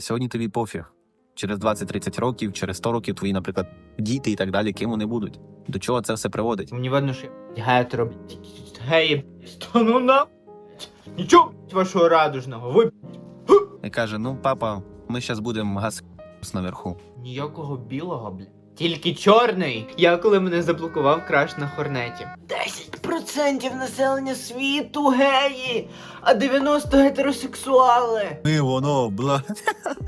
Сьогодні тобі пофіг. Через 20-30 років, через 100 років твої, наприклад, діти і так далі, ким вони будуть. До чого це все приводить? Мені видно, що я гетеро, геї, стану на. Нічого, вашого радужного, ви, І каже: ну, папа, ми зараз будемо газ наверху. Ніякого білого, блядь. Тільки чорний. Я коли мене заблокував краш на хорнеті. 10% населення світу геї, а 90 гетеросексуали. І воно, бла.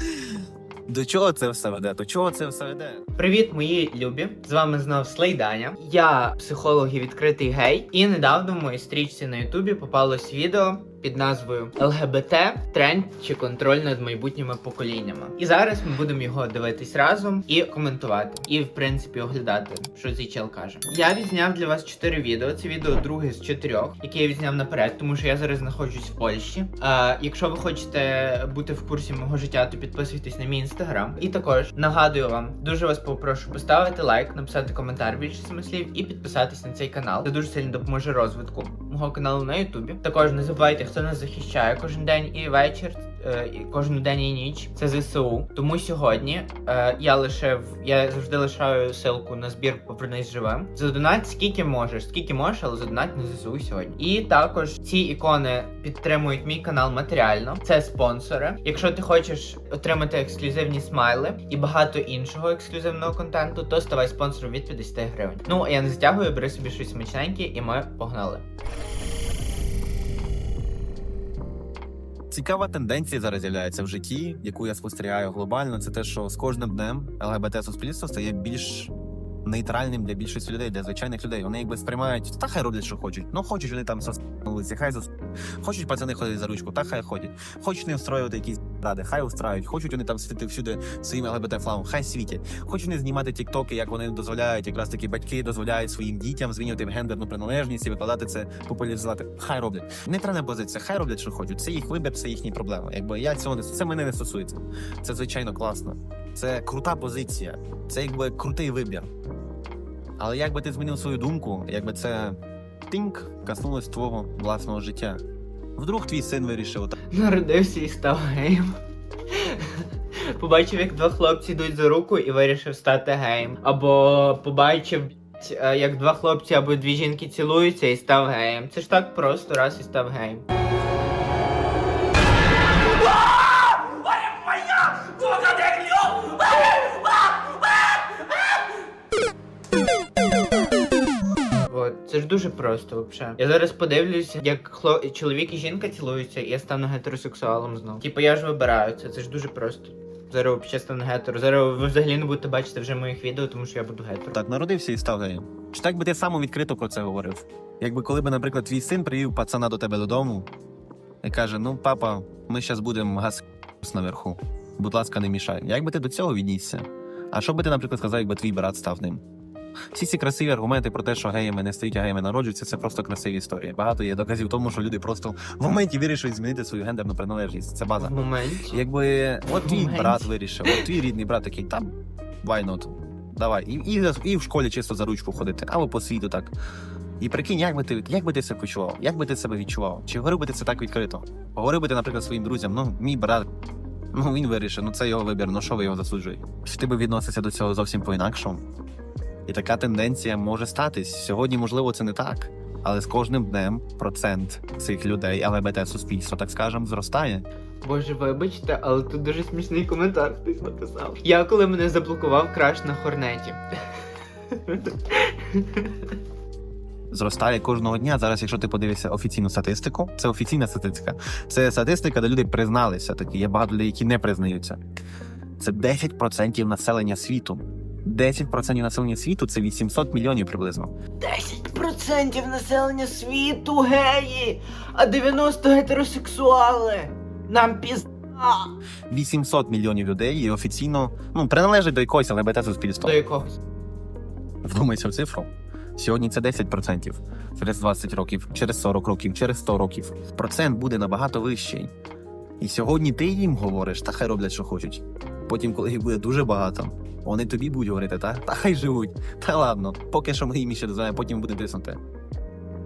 До чого це все веде? До чого це все веде? Привіт, мої любі! З вами знов Слейданя. Я психолог і відкритий гей. І недавно в моїй стрічці на Ютубі попалось відео під назвою ЛГБТ тренд чи контроль над майбутніми поколіннями. І зараз ми будемо його дивитись разом і коментувати, і в принципі оглядати, що цей чел каже. Я відзняв для вас чотири відео. Це відео друге з чотирьох, яке я відзняв наперед, тому що я зараз знаходжусь в Польщі. А, якщо ви хочете бути в курсі мого життя, то підписуйтесь на мій інстаграм. І також нагадую вам, дуже вас попрошу поставити лайк, написати коментар більше слів і підписатись на цей канал. Це дуже сильно допоможе розвитку мого каналу на Ютубі. Також не забувайте, хто нас захищає кожен день і вечір. Е, Кожну день і ніч це ЗСУ. Тому сьогодні е, я лишив, я завжди лишаю ссылку на збір Повернись живим. Задонать скільки можеш, скільки можеш, але задонать на ЗСУ сьогодні. І також ці ікони підтримують мій канал матеріально. Це спонсори. Якщо ти хочеш отримати ексклюзивні смайли і багато іншого ексклюзивного контенту, то ставай спонсором від 50 гривень. Ну а я не затягую, бери собі щось смачненьке, і ми погнали. Цікава тенденція зараз з'являється в житті, яку я спостерігаю глобально. Це те, що з кожним днем ЛГБТ суспільство стає більш нейтральним для більшості людей, для звичайних людей. Вони якби сприймають, та хай роблять, що хочуть. Ну хочуть вони там сос хай зас... Хочуть пацани ходити за ручку, та хай ходять. Хочуть не встроювати якісь ради, хай устраюють. Хочуть вони там світити всюди своїм ЛГБТ флагом, хай світять. Хочуть вони знімати тіктоки, як вони дозволяють, якраз таки батьки дозволяють своїм дітям змінювати гендерну приналежність і викладати це, популяризувати. Хай роблять. Нейтральна позиція, хай роблять, що хочуть. Це їх вибір, це їхні проблеми. Якби я цього не це мене не стосується. Це звичайно класно. Це крута позиція, це якби крутий вибір. Але якби ти змінив свою думку, якби це тинк коснулось твого власного життя. Вдруг твій син вирішив. Народився і став геєм. Побачив, як два хлопці йдуть за руку і вирішив стати геєм. Або побачив, е, як два хлопці або дві жінки цілуються і став геєм. Це ж так просто раз і став геєм. Це ж дуже просто, взагалі. Я зараз подивлюся, як хло... чоловік і жінка цілуються, і я стану гетеросексуалом знову. Типу, я ж вибираю це, це ж дуже просто. Зараз ще стану гетеро. Зараз ви взагалі не будете бачити вже моїх відео, тому що я буду гетеро. Так, народився і став геєм. Чи так би ти сам відкрито про це говорив? Якби коли би, наприклад, твій син привів пацана до тебе додому і каже: Ну, папа, ми зараз будемо газ наверху. Будь ласка, не мішай. Як би ти до цього віднісся? А що би ти, наприклад, сказав, якби твій брат став ним? Всі ці красиві аргументи про те, що геями не стоїть, а геями народжуються, це просто красиві історії. Багато є доказів тому, що люди просто в моменті вирішують змінити свою гендерну приналежність. Це база. В моменті. Якби от твій Моменті. брат вирішив, от твій рідний брат такий, там why not? Давай. І, і, і в школі чисто за ручку ходити, або по світу так. І прикинь, як би ти як би ти себе почував? Як би ти себе відчував? Чи говорив би ти це так відкрито? Говорив би ти, наприклад, своїм друзям, ну, мій брат, ну він вирішив, ну це його вибір, ну що ви його засуджуєте? Чи ти би відносився до цього зовсім по-інакшому? І така тенденція може статись. Сьогодні, можливо, це не так. Але з кожним днем процент цих людей, ЛГБТ суспільства, так скажемо, зростає. Боже, вибачте, але тут дуже смішний коментар хтось написав. Я коли мене заблокував краш на хорнеті. зростає кожного дня. Зараз, якщо ти подивишся офіційну статистику, це офіційна статистика. Це статистика, де люди призналися. Такі є багато людей, які не признаються. Це 10% населення світу. 10% населення світу це 800 мільйонів приблизно. 10% населення світу геї, а 90 гетеросексуали. Нам пізда. 800 мільйонів людей і офіційно ну приналежать до якогось ЛГБТ суспільства. До якогось. Вдумайся в цифру. Сьогодні це 10%. Через 20 років, через 40 років, через 100 років. Процент буде набагато вищий. І сьогодні ти їм говориш, та хай роблять, що хочуть. Потім, коли їх буде дуже багато, вони тобі будуть говорити, та, та хай живуть. Та ладно, поки що ми їм ще дозволяємо, потім буде тиснути.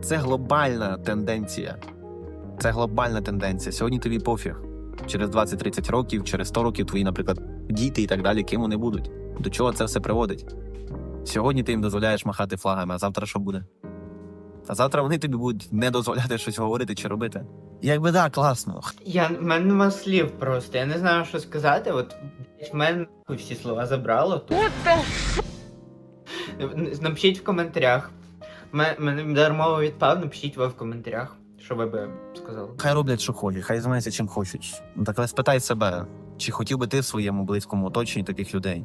Це глобальна тенденція. Це глобальна тенденція. Сьогодні тобі пофіг. через 20-30 років, через 100 років твої, наприклад, діти і так далі, ким вони будуть. До чого це все приводить? Сьогодні ти їм дозволяєш махати флагами, а завтра що буде? А завтра вони тобі будуть не дозволяти щось говорити чи робити. Якби да, класно. Я в мене нема слів просто. Я не знаю, що сказати. От в мене всі слова забрало. Тут. Напишіть в коментарях. Ме- Мене дармово відпав, напишіть ви в коментарях, що ви би сказали. Хай роблять, що хочуть, хай займаються чим хочуть. Ну так але спитай себе, чи хотів би ти в своєму близькому оточенні таких людей?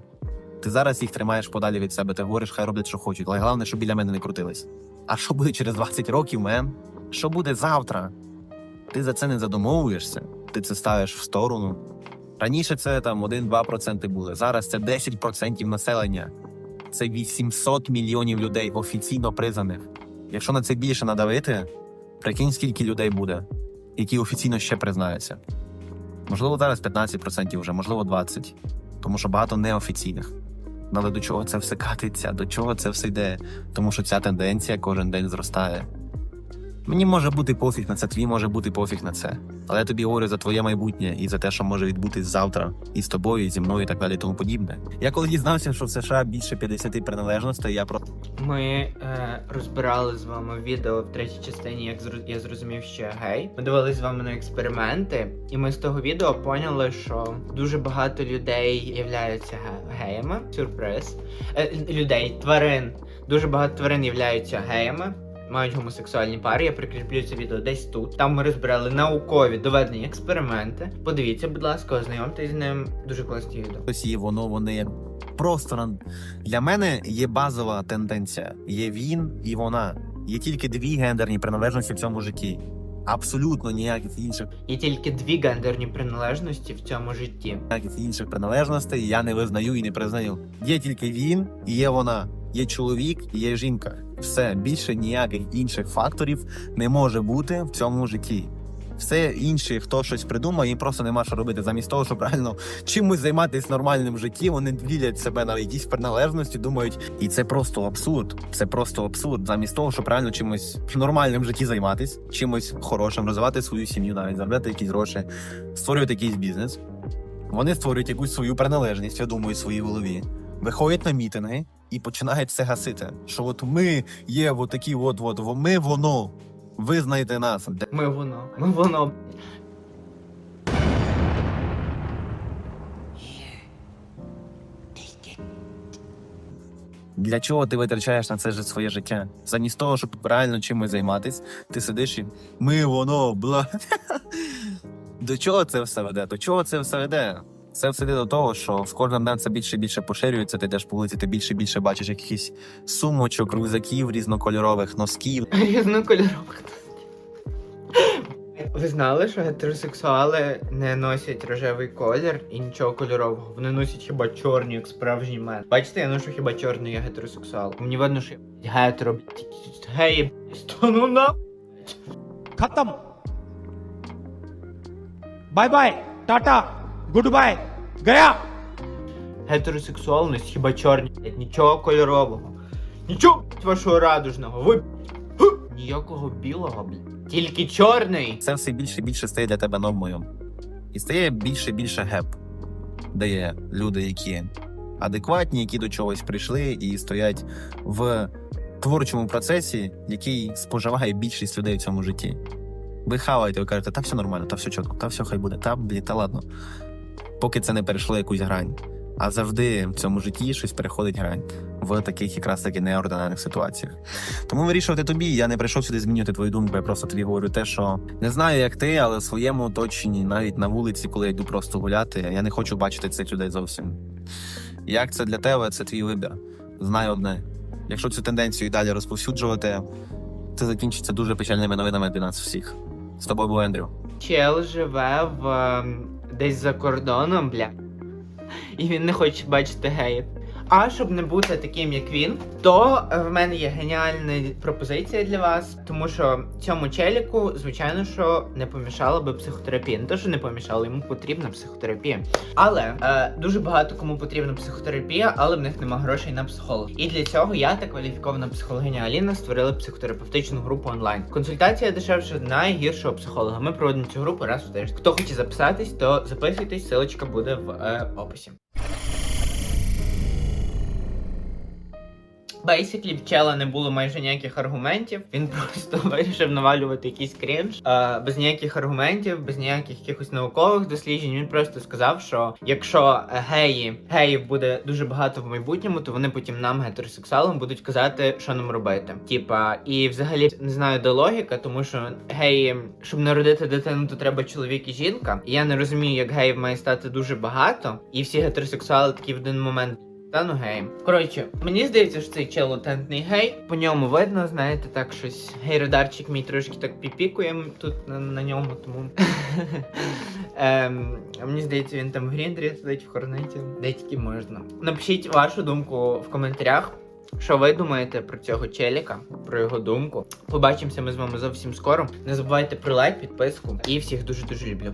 Ти зараз їх тримаєш подалі від себе, ти говориш, хай роблять, що хочуть, але головне, щоб біля мене не крутились. А що буде через 20 років, мен? Що буде завтра? Ти за це не задумовуєшся, ти це ставиш в сторону. Раніше це там 1-2% були. Зараз це 10% населення. Це 800 мільйонів людей офіційно признаних. Якщо на це більше надавити, прикинь, скільки людей буде, які офіційно ще признаються. Можливо, зараз 15% вже, можливо, 20%. Тому що багато неофіційних. Але до чого це все катиться, до чого це все йде? Тому що ця тенденція кожен день зростає. Мені може бути пофіг на це, твій може бути пофіг на це. Але я тобі говорю за твоє майбутнє і за те, що може відбутись завтра, і з тобою, і зі мною, і так далі, і тому подібне. Я коли дізнався, що в США більше 50 приналежностей, я про Ми е, розбирали з вами відео в третій частині, як зро- я зрозумів, що я гей. Ми дивились з вами на експерименти, і ми з того відео поняли, що дуже багато людей являються геями. Сюрприз. Е, людей, тварин. Дуже багато тварин являються геями. Мають гомосексуальні пари, я прикріплю це відео десь тут. Там ми розбирали наукові доведені експерименти. Подивіться, будь ласка, ознайомтесь з ним. Дуже класні відео. хтось є, воно вони просто для мене є базова тенденція. Є він і вона. Є тільки дві гендерні приналежності в цьому житті. Абсолютно ніяких інших Є тільки дві гендерні приналежності в цьому житті. ніяких інших приналежностей я не визнаю і не признаю. Є тільки він і є вона. Є чоловік і є жінка. Все більше ніяких інших факторів не може бути в цьому житті. Все інше, хто щось придумає, їм просто нема що робити. Замість того, щоб реально чимось займатися нормальним житті, вони ділять себе на якісь приналежності, думають, і це просто абсурд. Це просто абсурд. Замість того, щоб реально чимось нормальним житті займатися, чимось хорошим, розвивати свою сім'ю, навіть заробляти якісь гроші, створювати якийсь бізнес. Вони створюють якусь свою приналежність, я думаю, в своїй голові. Виходять на мітинги і починають все гасити. Що от ми є от такі, от, от, ми воно. Визнайте нас. Ми воно. Ми воно. Для чого ти витрачаєш на це ж своє життя? Замість того, щоб реально чимось займатись, ти сидиш і ми воно, бла. До чого це все веде? До чого це все веде? Це все до того, що з кожним днем це більше і більше поширюється. Ти йдеш по вулиці, ти більше і більше бачиш якихось сумочок, рюкзаків, різнокольорових носків. Різнокольорових носків. Ви знали, що гетеросексуали не носять рожевий колір і нічого кольорового. Вони носять хіба чорні, як справжній мен. Бачите, я ношу хіба чорний, я гетеросексуал. Мені видно, що я гетеро, геї, стану на. Катам. Бай-бай, тата. Goodbye. Гая! Гетеросексуальність хіба чорні, блядь, нічого кольорового. Нічого блядь, вашого радужного. Ви блядь, ніякого білого, блядь. Тільки чорний. Це все більше і більше стає для тебе нормою. І стає більше і більше геп, де є люди, які адекватні, які до чогось прийшли і стоять в творчому процесі, який споживає більшість людей в цьому житті. Ви хаваєте, ви кажете, та все нормально, та все чітко, та все хай буде, та блі, та ладно. Поки це не перейшло якусь грань. А завжди в цьому житті щось переходить грань в таких якраз таки неординарних ситуаціях. Тому вирішувати тобі. Я не прийшов сюди змінювати твою думку. Я просто тобі говорю те, що не знаю, як ти, але в своєму оточенні, навіть на вулиці, коли я йду просто гуляти, я не хочу бачити цих людей зовсім. Як це для тебе, це твій вибір. Знай одне. Якщо цю тенденцію і далі розповсюджувати, це закінчиться дуже печальними новинами для нас всіх. З тобою був Ендрю. Чел живе в ем, десь за кордоном, бля. І він не хоче бачити геїв. А щоб не бути таким, як він, то е, в мене є геніальна пропозиція для вас, тому що цьому челіку, звичайно, що не помішала би психотерапія. Не те, що не помішала, йому потрібна психотерапія. Але е, дуже багато кому потрібна психотерапія, але в них нема грошей на психолога. І для цього я та кваліфікована психологиня Аліна створили психотерапевтичну групу онлайн. Консультація дешевше найгіршого психолога. Ми проводимо цю групу раз в тиждень. Хто хоче записатись, то записуйтесь, ссылочка буде в е, описі. Basically, в чела не було майже ніяких аргументів. Він просто вирішив навалювати якийсь крінж. Е, без ніяких аргументів, без ніяких якихось наукових досліджень. Він просто сказав, що якщо е, геї геїв буде дуже багато в майбутньому, то вони потім нам, гетеросексуалам, будуть казати, що нам робити. Типа, і взагалі не знаю, де логіка, тому що геї, щоб народити дитину, то треба чоловік і жінка. І я не розумію, як геїв має стати дуже багато, і всі гетеросексуали такі в один момент. Та ну гей. Коротше, мені здається, що цей чел латентний гей. По ньому видно, знаєте, так щось. Гей-радарчик мій трошки так піпікує тут на, на ньому, тому. ем, мені здається, він там в гріндрі сидить в хорнеті. Де тільки можна. Напишіть вашу думку в коментарях. Що ви думаєте про цього челіка, про його думку? Побачимося ми з вами зовсім скоро. Не забувайте про лайк, підписку і всіх дуже дуже люблю.